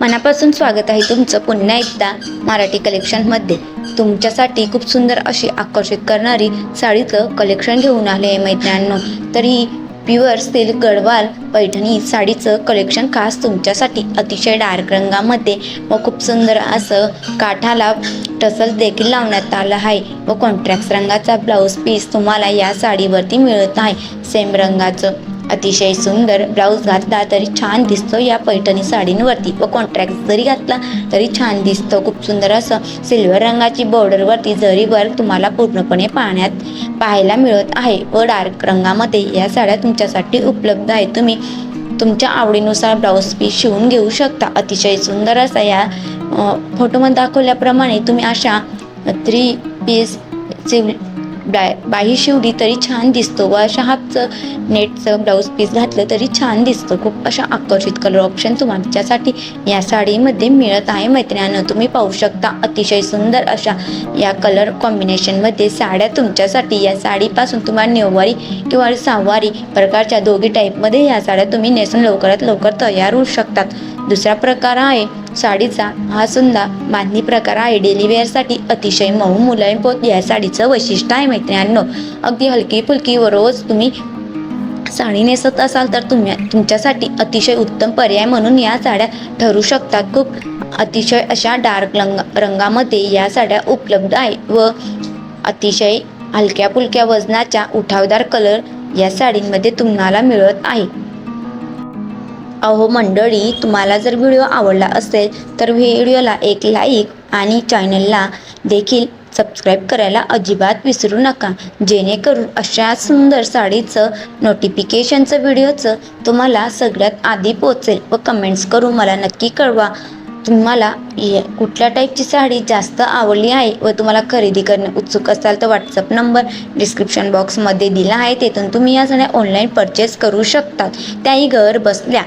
मनापासून स्वागत आहे तुमचं पुन्हा एकदा मराठी कलेक्शनमध्ये तुमच्यासाठी खूप सुंदर अशी आकर्षित करणारी साडीचं कलेक्शन घेऊन आले आहे मैत्रिणांनो. तर ही प्युअर सिल्क गडवाल पैठणी साडीचं कलेक्शन खास तुमच्यासाठी अतिशय डार्क रंगामध्ये व खूप सुंदर असं काठाला टसल देखील लावण्यात आलं आहे व कॉन्ट्रॅक्ट रंगाचा ब्लाऊज पीस तुम्हाला या साडीवरती मिळत आहे. सेम रंगाचं. अतिशय सुंदर ब्लाऊज घातला तरी छान दिसतो या पैठणी साडींवरती व कॉन्ट्रॅक्ट जरी घातला तरी छान दिसतो. खूप सुंदर असं सिल्वर रंगाची बॉर्डरवरती जरी वर्क तुम्हाला पूर्णपणे पाहण्यात पाहायला मिळत आहे. व डार्क रंगामध्ये या साड्या तुमच्यासाठी उपलब्ध आहेत. तुम्ही तुमच्या आवडीनुसार ब्लाऊज पीस शिवून घेऊ शकता. अतिशय सुंदर असा या फोटोमध्ये दाखवल्याप्रमाणे तुम्ही अशा थ्री पीस सिव बा बाही शिवली तरी छान दिसतो व अशा हातचं नेटचं ब्लाऊज पीस घातलं तरी छान दिसतं. खूप अशा आकर्षित कलर ऑप्शन तुमच्यासाठी या साडीमध्ये मिळत आहे मैत्रिणीनं. तुम्ही पाहू शकता अतिशय सुंदर अशा या कलर कॉम्बिनेशनमध्ये साड्या तुमच्यासाठी. या साडीपासून तुम्हाला नऊवारी किंवा सहावारी प्रकारच्या दोघी टाईपमध्ये या साड्या तुम्ही नेसून लवकरात लवकर तयार होऊ शकतात. दुसरा प्रकार आहे साडीचा हा सुंदर बांधणी प्रकार आहे. डेली वेअरसाठी अतिशय मऊ मुलायम पोत या साडीचं वैशिष्ट्य आहे मैत्रिणींनो. अगदी हलकी फुलकी व रोज तुम्ही साडी नेसत असाल तर तुम्ही तुमच्यासाठी अतिशय उत्तम पर्याय म्हणून या साड्या ठरू शकतात. खूप अतिशय अशा डार्क रंग रंगामध्ये या साड्या उपलब्ध आहे व अतिशय हलक्या फुलक्या वजनाच्या उठावदार कलर या साडींमध्ये तुम्हाला मिळत आहे. अहो मंडळी तुम्हाला जर व्हिडिओ आवडला असेल तर व्हिडिओला एक लाईक आणि चॅनलला देखील सबस्क्राईब करायला अजिबात विसरू नका. जेणेकरून अशा सुंदर साडीचं नोटिफिकेशनचं व्हिडिओचं तुम्हाला सगळ्यात आधी पोचेल व कमेंट्स करून मला नक्की कळवा. तुम्हाला कुठल्या टाईपची साडी जास्त आवडली आहे व तुम्हाला खरेदी करणे उत्सुक असाल तर व्हॉट्सअप नंबर डिस्क्रिप्शन बॉक्समध्ये दिला आहे. तेथून तुम्ही या साड्या ऑनलाईन परचेस करू शकतात. त्याही घर बसल्या.